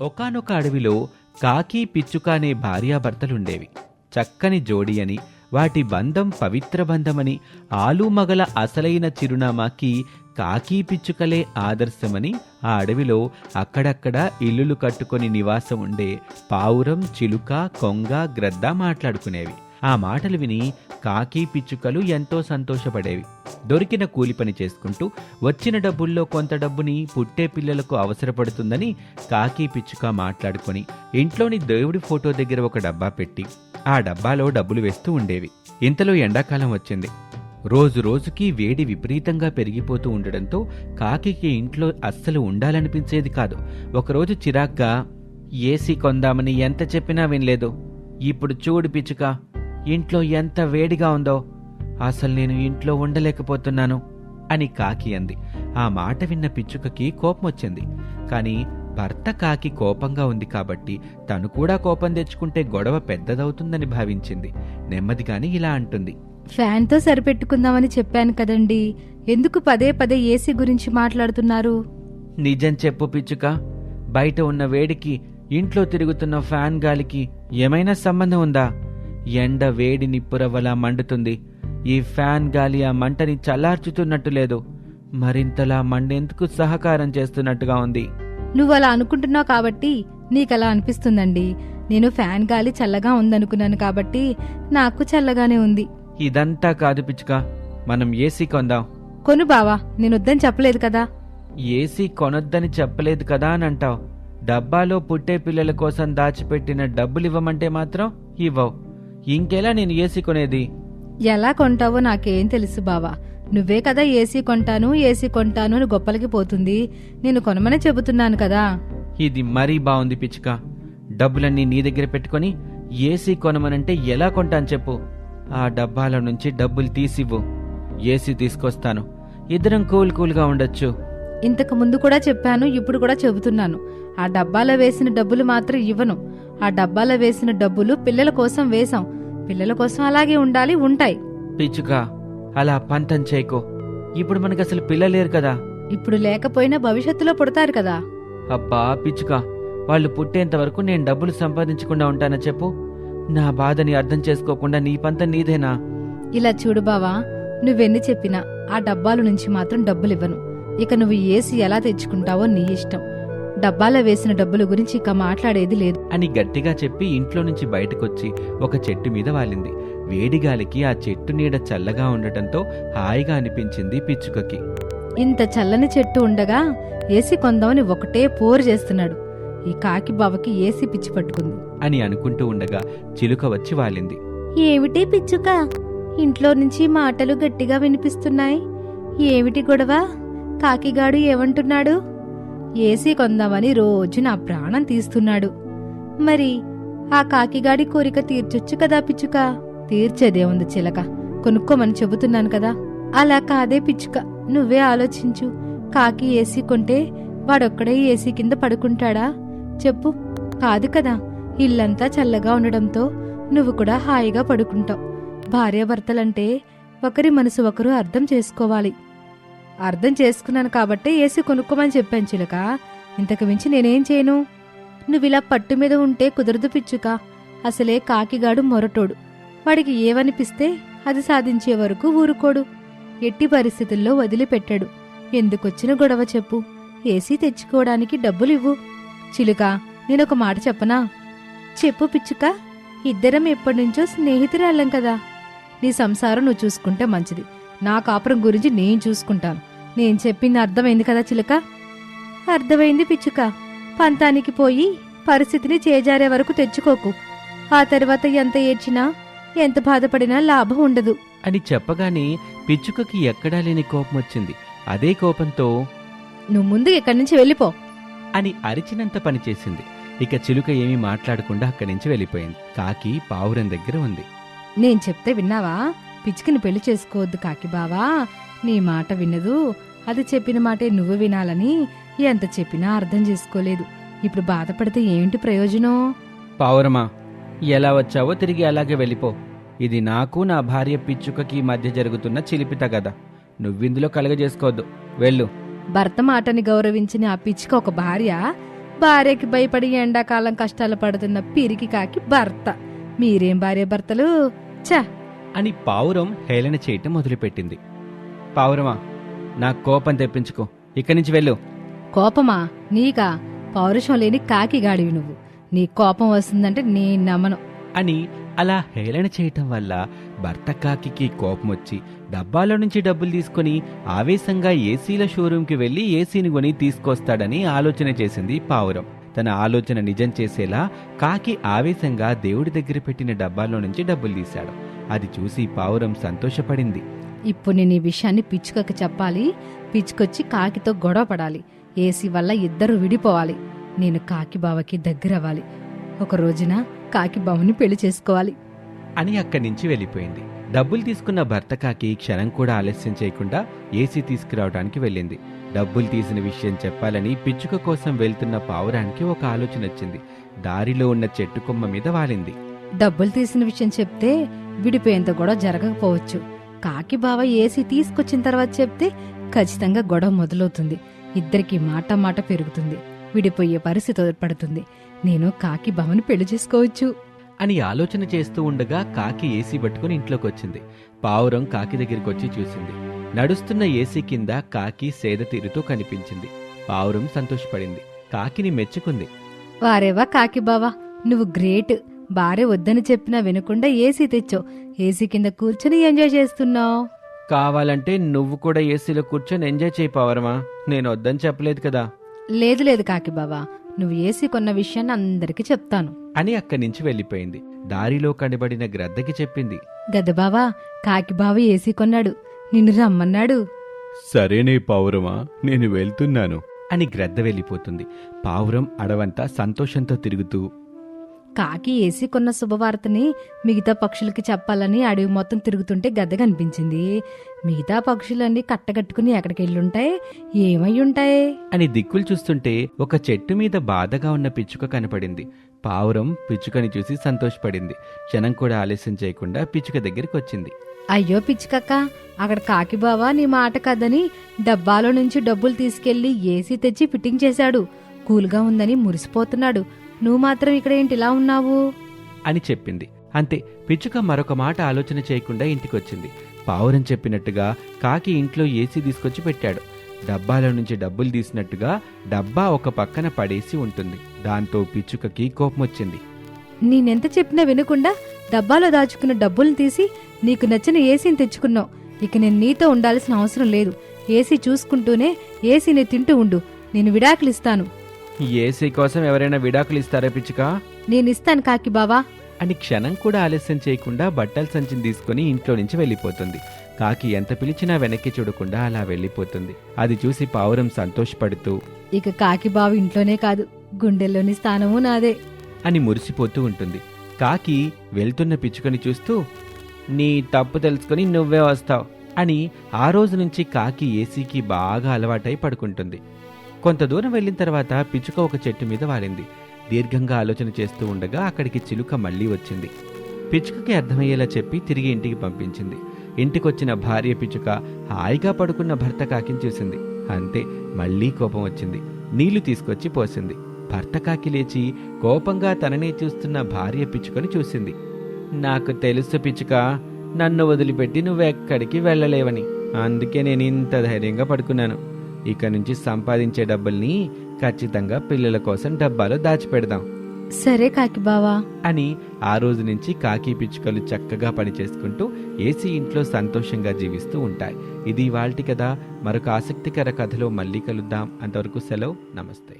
ఒకానొక అడవిలో కాకి పిచ్చుక అనే భార్యాభర్తలుండేవి. చక్కని జోడి అని వాటి బంధం పవిత్ర బంధమని ఆలుమగల అసలైన చిరునామాకి కాకి పిచ్చుకలే ఆదర్శమని ఆ అడవిలో అక్కడక్కడ ఇల్లులు కట్టుకొని నివాసం ఉండే పావురం చిలుక కొంగ గ్రద్ద మాట్లాడుకునేవి. ఆ మాటలు విని కాకి పిచ్చుకలు ఎంతో సంతోషపడేవి. దొరికిన కూలి పని చేసుకుంటూ వచ్చిన డబ్బుల్లో కొంత డబ్బుని పుట్టే పిల్లలకు అవసరపడుతుందని కాకి పిచ్చుక మాట్లాడుకొని ఇంట్లోని దేవుడి ఫోటో దగ్గర ఒక డబ్బా పెట్టి ఆ డబ్బాలో డబ్బులు వేస్తూ ఉండేవి. ఇంతలో ఎండాకాలం వచ్చింది. రోజు రోజుకి వేడి విపరీతంగా పెరిగిపోతూ ఉండడంతో కాకికి ఇంట్లో అస్సలు ఉండాలనిపించేది కాదు. ఒకరోజు చిరాగ్గా ఏసీ కొందామని ఎంత చెప్పినా వినలేదు. ఇప్పుడు చూడు పిచ్చుక ఇంట్లో ఎంత వేడిగా ఉందో. అసలు నేను ఇంట్లో ఉండలేకపోతున్నాను అని కాకి అంది. ఆ మాట విన్న పిచ్చుకకి కోపం వచ్చింది కానీ భర్త కాకి కోపంగా ఉంది కాబట్టి తను కూడా కోపం తెచ్చుకుంటే గొడవ పెద్దదవుతుందని భావించింది. నెమ్మదిగాని ఇలా అంటుంది. ఫ్యాన్తో సరిపెట్టుకుందామని చెప్పాను కదండి. ఎందుకు పదే పదే ఏసీ గురించి మాట్లాడుతున్నారు? నిజం చెప్పు పిచ్చుక. బయట ఉన్న వేడికి ఇంట్లో తిరుగుతున్న ఫ్యాన్ గాలికి ఏమైనా సంబంధం ఉందా? ఎండ వేడి నిప్పురవ్వలా మండుతుంది. ఈ ఫ్యాన్ గాలి ఆ మంటని చల్లార్చుతున్నట్టు లేదు. మరింతలా మండేందుకు సహకారం చేస్తున్నట్టుగా ఉంది. నువ్వు అలా అనుకుంటున్నావు కాబట్టి నీకలా అనిపిస్తుందండి. నేను ఫ్యాన్ గాలి చల్లగా ఉందనుకున్నాను కాబట్టి నాకు చల్లగానే ఉంది. ఇదంతా కాదు పిచ్చుక. మనం ఏసీ కొందాం. కొను బావా నేను వద్దని చెప్పలేదు కదా. ఏసీ కొనొద్దని చెప్పలేదు కదా అని అంటావు డబ్బాలో పుట్టే పిల్లల కోసం దాచిపెట్టిన డబ్బులు ఇవ్వమంటే మాత్రం ఇవ్వవు. ఇంకెలా నేను ఏసీ కొనేది? ఎలా కొంటావో నాకేం తెలుసు బావా. నువ్వే కదా ఏసీ కొంటాను ఏసీ కొంటాను అని గొప్పలకి పోతుంది. నేను కొనమనే చెబుతున్నాను కదా. ఇది మరీ బాగుంది పిచ్చుక. డబ్బులన్నీ నీ దగ్గర పెట్టుకొని ఏసీ కొనమనంటే ఎలా కొంటాను చెప్పు. ఆ డబ్బాల నుంచి డబ్బులు తీసివ్వు. ఏసీ తీసుకొస్తాను. ఇద్దరం కూల్ కూల్గా ఉండొచ్చు. ఇంతకు ముందు కూడా చెప్పాను ఇప్పుడు కూడా చెబుతున్నాను. ఆ డబ్బాలో వేసిన డబ్బులు మాత్రం ఇవ్వను. ఆ డబ్బాలో వేసిన డబ్బులు పిల్లల కోసం వేశాం. పిల్లల కోసం అలాగే ఉండాలి ఉంటాయి. పిచ్చుక అలా పంతం చేయకో. ఇప్పుడు మనకు అసలు పిల్లలేరు కదా. ఇప్పుడు లేకపోయినా భవిష్యత్తులో పుడతారు కదా. అబ్బా పిచ్చుక వాళ్ళు పుట్టేంత వరకు నేను డబ్బులు సంపాదించకుండా ఉంటానా చెప్పు? నా బాధని అర్థం చేసుకోకుండా నీ పంత నీదేనా? ఇలా చూడు బావా నువ్వెన్ని చెప్పినా ఆ డబ్బాల నుంచి మాత్రం డబ్బులివ్వను. ఇక నువ్వు ఏసి ఎలా తెచ్చుకుంటావో నీ ఇష్టం. డబ్బాలో వేసిన డబ్బుల గురించి ఇక మాట్లాడేది లేదు. అని గట్టిగా చెప్పి ఇంట్లో నుంచి బయటకొచ్చి ఒక చెట్టు మీద వాలింది. వేడిగాలికి ఆ చెట్టు నీడ చల్లగా ఉండటంతో హాయిగా అనిపించింది పిచ్చుకకి. ఇంత చల్లని చెట్టు ఉండగా ఏసీ కొందామని ఒకటే పోరు చేస్తున్నాడు. ఈ కాకి బావకి ఏసీ పిచ్చి పట్టుకుంది. అని అనుకుంటూ ఉండగా చిలుక వచ్చి వాలింది. ఏమిటి పిచ్చుక? ఇంట్లో నుంచి మాటలు గట్టిగా వినిపిస్తున్నాయి. ఏమిటి గొడవ? కాకిగాడు ఏమంటున్నాడు? ఏసీ కొందామని రోజు నా ప్రాణం తీస్తున్నాడు. మరి ఆ కాకిగాడి కోరిక తీర్చొచ్చు కదా పిచ్చుక? తీర్చేదే ఉంది చిలక. కొనుక్కోమని చెబుతున్నాను కదా. అలా కాదే పిచ్చుక. నువ్వే ఆలోచించు. కాకి ఏసీ కొంటే వాడొక్కడే ఏసీ కింద పడుకుంటాడా? చెప్పు. కాదు కదా. ఇల్లంతా చల్లగా ఉండడంతో నువ్వు కూడా హాయిగా పడుకుంటావు. భార్యాభర్తలంటే ఒకరి మనసు ఒకరు అర్థం చేసుకోవాలి. అర్థం చేసుకున్నాను కాబట్టే ఏసీ కొనుక్కోమని చెప్పాను చిలక. ఇంతకు మించి నేనేం చేయను? నువ్విలా పట్టు మీద ఉంటే కుదరదు పిచ్చుక. అసలే కాకిగాడు మొరటోడు. వాడికి ఏవనిపిస్తే అది సాధించే వరకు ఊరుకోడు. ఎట్టి పరిస్థితుల్లో వదిలిపెట్టాడు. ఎందుకొచ్చిన గొడవ చెప్పు. ఏసీ తెచ్చుకోవడానికి డబ్బులివ్వు. చిలుక నేనొక మాట చెప్పనా? చెప్పు పిచ్చుక. ఇద్దరం ఎప్పటినుంచో స్నేహితురాళ్ళం కదా. నీ సంసారం నువ్వు చూసుకుంటే మంచిది. నా కాపురం గురించి నేను చూసుకుంటాను. నేను చెప్పింది అర్థమైంది కదా చిలుక? అర్థమైంది పిచ్చుక. పంతానికి పోయి పరిస్థితిని చేజారే వరకు తెచ్చుకోకు. ఆ తర్వాత ఎంత ఏడ్చినా ఎంత బాధపడినా లాభం ఉండదు. అని చెప్పగానే పిచ్చుకకి ఎక్కడా లేని కోపం వచ్చింది. అదే కోపంతో నువ్వు ముందు ఇక్కడి నుంచి వెళ్ళిపో. అని అరిచినంత పనిచేసింది ఇక చిలుక ఏమీ మాట్లాడకుండా అక్కడి నుంచి వెళ్ళిపోయింది. కాకి పావురం దగ్గర ఉంది. నేను చెప్తే విన్నావా? పిచ్చుకని పెళ్ళి చేసుకోవద్దు కాకి బావా. నీ మాట వినదు. అది చెప్పిన మాటే నువ్వు వినాలని ఎంత చెప్పినా అర్థం చేసుకోలేదు. ఇప్పుడు బాధపడితే ఏంటి ప్రయోజనం? పావురమా ఎలా వచ్చావో తిరిగి అలాగే వెళ్ళిపో. ఇది నాకు నా భార్య పిచ్చుకకి మధ్య జరుగుతున్న చిలిపిత కదా నువ్విందులో కలగజేసుకోవద్దు. వెళ్ళు. భర్త మాటని గౌరవించిన ఆ పిచ్చుక ఒక భార్య భార్యకి భయపడి ఎండాకాలం కష్టాలు పడుతున్న పిరికి కాకి భర్త. మీరేం భార్య భర్తలు? ఛ! అని పావురం హేళన చేయటం మొదలుపెట్టింది. పావురమా నా కోపం తెప్పించుకో. ఇక్కడి నుంచి వెళ్ళు. కోపమా? నీకా? పౌరుషం లేని కాకిగాడివి నువ్వు. నీ కోపం వస్తుందంటే నేను నమ్మను. అని అలా హేళన చేయటం వల్ల భర్త కాకికి కోపం వచ్చి డబ్బాలో నుంచి డబ్బులు తీసుకొని ఆవేశంగా ఏసీల షోరూంకి వెళ్ళి ఏసీని కొని తీసుకొస్తాడని ఆలోచన చేసింది పావురం. తన ఆలోచన నిజం చేసేలా కాకి ఆవేశంగా దేవుడి దగ్గర పెట్టిన డబ్బాలో నుంచి డబ్బులు తీశాడు. అది చూసి పావురం సంతోషపడింది. ఇప్పుడు నేను ఈ విషయాన్ని పిచ్చుకకి చెప్పాలి. పిచ్చుకొచ్చి కాకితో గొడవ పడాలి. ఏసీ వల్ల ఇద్దరు విడిపోవాలి. నేను కాకి బావకి దగ్గరవ్వాలి ఒక రోజున కాకి బావని పెళ్ళి చేసుకోవాలి. అని అక్కడి నుంచి వెళ్ళిపోయింది. డబ్బులు తీసుకున్న భర్త కాకి క్షణం కూడా ఆలస్యం చేయకుండా ఏసీ తీసుకురావడానికి వెళ్ళింది. డబ్బులు తీసిన విషయం చెప్పాలని పిచ్చుక కోసం వెళ్తున్న పావురానికి ఒక ఆలోచన వచ్చింది దారిలో ఉన్న చెట్టు కొమ్మ మీద వాలింది. డబ్బులు తీసిన విషయం చెప్తే విడిపోయేంత గొడవ జరగకపోవచ్చు. కాకి బావ ఏసీ తీసుకొచ్చిన తర్వాత చెప్తే ఖచ్చితంగా గొడవ మొదలవుతుంది. ఇద్దరికి మాట మాట పెరుగుతుంది. విడిపోయే పరిస్థితి ఏర్పడుతుంది. నేను కాకి బావని పెళ్ళి చేసుకోవచ్చు. అని ఆలోచన చేస్తూ ఉండగా కాకి ఏసీ పట్టుకుని ఇంట్లోకి వచ్చింది పావురం కాకి దగ్గరికి వచ్చి చూసింది. నడుస్తున్న ఏసీ కింద కాకి సేద తీరుతూ కనిపించింది. పావురం సంతోషపడింది. కాకిని మెచ్చుకుంది. వారేవా కాకి బావా? నువ్వు గ్రేట్. భార్య వద్దని చెప్పినా వినకుండా ఏసీ తెచ్చావు. ఏసీ కింద కూర్చొని ఎంజాయ్ చేస్తున్నావు. కావాలంటే నువ్వు కూడా ఏసీలో కూర్చొని ఎంజాయ్ చేయి పావురమా. నేను వద్దని చెప్పలేదు కదా. లేదు లేదు కాకి బావా. నువ్వు ఏసీ కొన్న విషయాన్ని అందరికీ చెప్తాను. అని అక్కడి నుంచి వెళ్ళిపోయింది. దారిలో కనబడిన గ్రద్దకి చెప్పింది. గదబావా కాకి బావ ఏసీ కొన్నాడు. నిన్ను రమ్మన్నాడు. సరేనే పావురమా నేను వెళ్తున్నాను. అని గ్రద్ద వెళ్ళిపోతుంది. పావురం అడవంతా సంతోషంతో తిరుగుతూ కాకి ఏసీ కొన్న శుభవార్తని మిగతా పక్షులకి చెప్పాలని అడవి మొత్తం తిరుగుతుంటే గద్ద కనిపించింది. మిగతా పక్షులన్నీ కట్టగట్టుకుని ఎక్కడికి వెళ్ళుంటాయి ఏమై ఉంటాయి అని దిక్కులు చూస్తుంటే ఒక చెట్టు మీద బాధగా ఉన్న పిచ్చుక కనపడింది. పావురం పిచ్చుకని చూసి సంతోషపడింది. క్షణం కూడా ఆలస్యం చేయకుండా పిచ్చుక దగ్గరికి వచ్చింది అయ్యో పిచ్చికక్క అక్కడ కాకి బావ నీ మాట కదని డబ్బాలో నుంచి డబ్బులు తీసుకెళ్ళి ఏసీ తెచ్చి ఫిట్టింగ్ చేశాడు. కూల్గా ఉందని మురిసిపోతున్నాడు. నువ్వు మాత్రం ఇక్కడ ఏంటి ఇలా ఉన్నావు? అని చెప్పింది. అంతే పిచ్చుక మరొక మాట ఆలోచన చేయకుండా ఇంటికొచ్చింది. పావురం చెప్పినట్టుగా కాకి ఇంట్లో ఏసీ తీసుకొచ్చి పెట్టాడు. డబ్బాలో నుంచి డబ్బులు తీసినట్టుగా డబ్బా ఒక పక్కన పడేసి ఉంటుంది. దాంతో పిచ్చుకకి కోపం వచ్చింది. నేనెంత చెప్పినా వినకుండా డబ్బాలో దాచుకున్న డబ్బులు తీసి నీకు నచ్చిన ఏసీని తెచ్చుకున్నావు. ఇక నేను నీతో ఉండాల్సిన అవసరం లేదు. ఏసీ చూసుకుంటూనే ఏసీని తింటూ ఉండు. నేను విడాకులు ఇస్తాను. ఏసీ కోసం ఎవరైనా విడాకులు ఇస్తారా పిచ్చుక? నేను ఇస్తాను కాకి బావా. అని క్షణం కూడా ఆలస్యం చేయకుండా బట్టల సంచిని తీసుకుని ఇంట్లో నుంచి వెళ్ళిపోతుంది. కాకి ఎంత పిలిచినా వెనక్కి చూడకుండా అలా వెళ్ళిపోతుంది. అది చూసి పావురం సంతోషపడుతూ ఇక కాకి బావ ఇంట్లోనే కాదు గుండెల్లోని స్థానము నాదే. అని మురిసిపోతూ ఉంటుంది. కాకి వెళ్తున్న పిచ్చుకని చూస్తూ నీ తప్పు తెలుసుకొని నువ్వే వస్తావు అని ఆ రోజు నుంచి కాకి ఏసీకి బాగా అలవాటై పడుకుంటుంది. కొంత దూరం వెళ్ళిన తర్వాత పిచ్చుక ఒక చెట్టు మీద వాలింది. దీర్ఘంగా ఆలోచన చేస్తూ ఉండగా అక్కడికి చిలుక మళ్ళీ వచ్చింది. పిచ్చుకకి అర్థమయ్యేలా చెప్పి తిరిగి ఇంటికి పంపించింది. ఇంటికొచ్చిన భార్య పిచ్చుక హాయిగా పడుకున్న భర్త కాకిని చూసింది. అంతే మళ్ళీ కోపం వచ్చింది. నీళ్ళు తీసుకొచ్చి పోసింది. భర్త కాకి లేచి కోపంగా తననే చూస్తున్న భార్య పిచ్చుకని చూసింది. నాకు తెలుసు పిచ్చుక నన్ను వదిలిపెట్టి నువ్వెక్కడికి వెళ్ళలేవని. అందుకే నేను ఇంత ధైర్యంగా పడుకున్నాను. ఇక నుంచి సంపాదించే డబ్బుల్ని ఖచ్చితంగా పిల్లల కోసం డబ్బాలో దాచిపెడదాం. సరే కాకి బావా. అని ఆ రోజు నుంచి కాకి పిచ్చుకలు చక్కగా పనిచేసుకుంటూ ఏసీ ఇంట్లో సంతోషంగా జీవిస్తూ ఉంటాయి. ఇది వాల్టి కదా మరొక ఆసక్తికర కథలో మళ్ళీ కలుద్దాం. అంతవరకు సెలవు. నమస్తే.